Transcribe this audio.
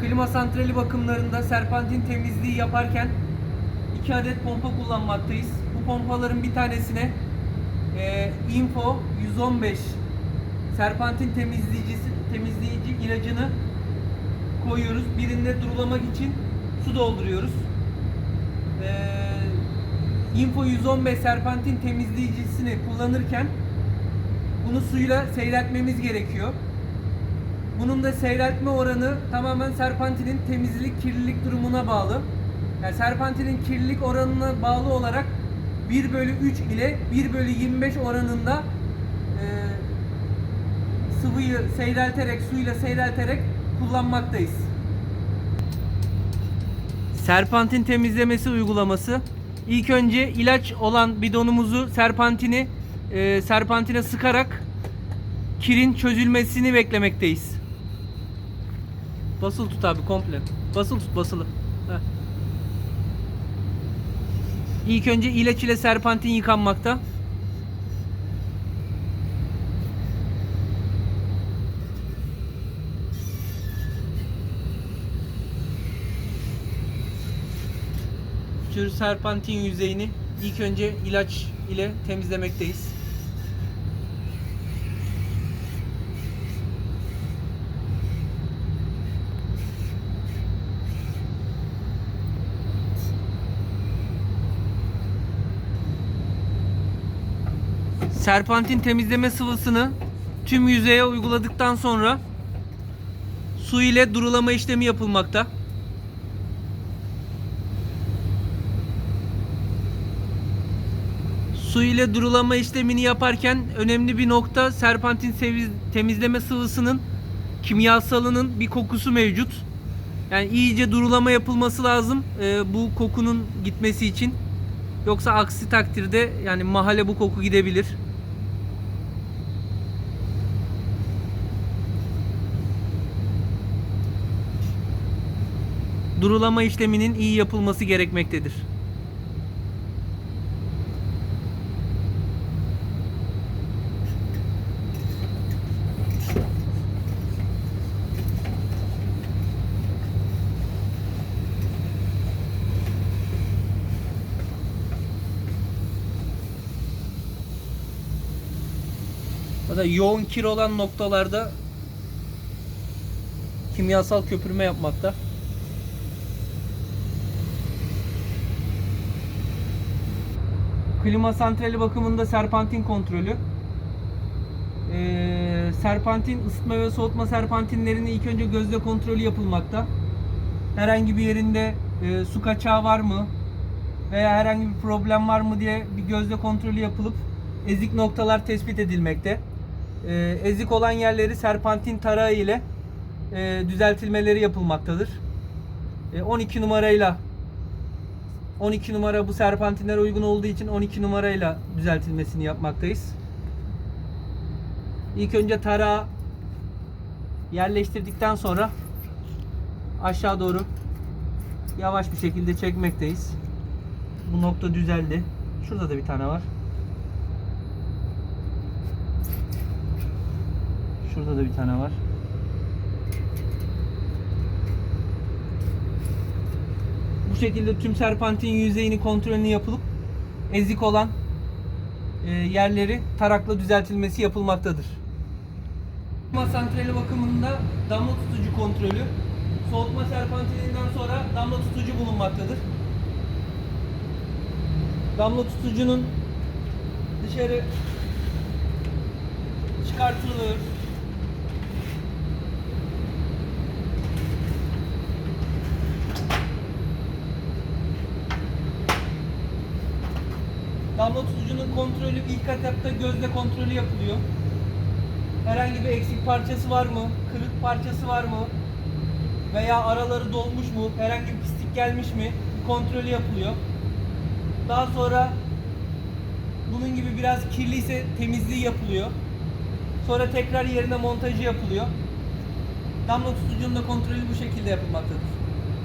Klima santrali bakımlarında serpantin temizliği yaparken iki adet pompa kullanmaktayız. Bu pompaların bir tanesine e, Info 115 serpantin temizleyicisi temizleyici ilacını koyuyoruz. Birinde durulamak için su dolduruyoruz. Ee, Info 115 serpantin temizleyicisini kullanırken bunu suyla seyreltmemiz gerekiyor. Bunun da seyreltme oranı tamamen serpantinin temizlik kirlilik durumuna bağlı. Yani serpantinin kirlilik oranına bağlı olarak 1 bölü 3 ile 1 bölü 25 oranında e, sıvıyı seyrelterek, suyla seyrelterek kullanmaktayız. Serpantin temizlemesi uygulaması. İlk önce ilaç olan bidonumuzu serpantini e, serpantine sıkarak kirin çözülmesini beklemekteyiz. Basılı tut abi komple. Basılı tut basılı. Heh. İlk önce ilaç ile serpantin yıkanmakta. Şu serpantin yüzeyini ilk önce ilaç ile temizlemekteyiz. Serpantin temizleme sıvısını tüm yüzeye uyguladıktan sonra su ile durulama işlemi yapılmakta. Su ile durulama işlemini yaparken önemli bir nokta serpantin temizleme sıvısının kimyasalının bir kokusu mevcut. Yani iyice durulama yapılması lazım e, bu kokunun gitmesi için. Yoksa aksi takdirde yani mahalle bu koku gidebilir. Durulama işleminin iyi yapılması gerekmektedir. Da yoğun kir olan noktalarda kimyasal köpürme yapmakta. Klima santrali bakımında serpantin kontrolü. Ee, serpantin ısıtma ve soğutma serpantinlerini ilk önce gözle kontrolü yapılmakta. Herhangi bir yerinde e, su kaçağı var mı veya herhangi bir problem var mı diye bir gözle kontrolü yapılıp ezik noktalar tespit edilmekte. Ee, ezik olan yerleri serpantin tarağı ile e, düzeltilmeleri yapılmaktadır. E, 12 numarayla 12 numara bu serpantinlere uygun olduğu için 12 numarayla düzeltilmesini yapmaktayız. İlk önce tarağı yerleştirdikten sonra aşağı doğru yavaş bir şekilde çekmekteyiz. Bu nokta düzeldi. Şurada da bir tane var. Şurada da bir tane var. Bu şekilde tüm serpantin yüzeyini kontrolünü yapılıp ezik olan e, yerleri tarakla düzeltilmesi yapılmaktadır. Soğutma santrali bakımında damla tutucu kontrolü. Soğutma serpantininden sonra damla tutucu bulunmaktadır. Damla tutucunun dışarı çıkartılır. Damla tutucunun kontrolü ilk etapta gözle kontrolü yapılıyor. Herhangi bir eksik parçası var mı? Kırık parçası var mı? Veya araları dolmuş mu? Herhangi bir pislik gelmiş mi? Kontrolü yapılıyor. Daha sonra bunun gibi biraz kirliyse temizliği yapılıyor. Sonra tekrar yerine montajı yapılıyor. Damla tutucunun da kontrolü bu şekilde yapılmaktadır.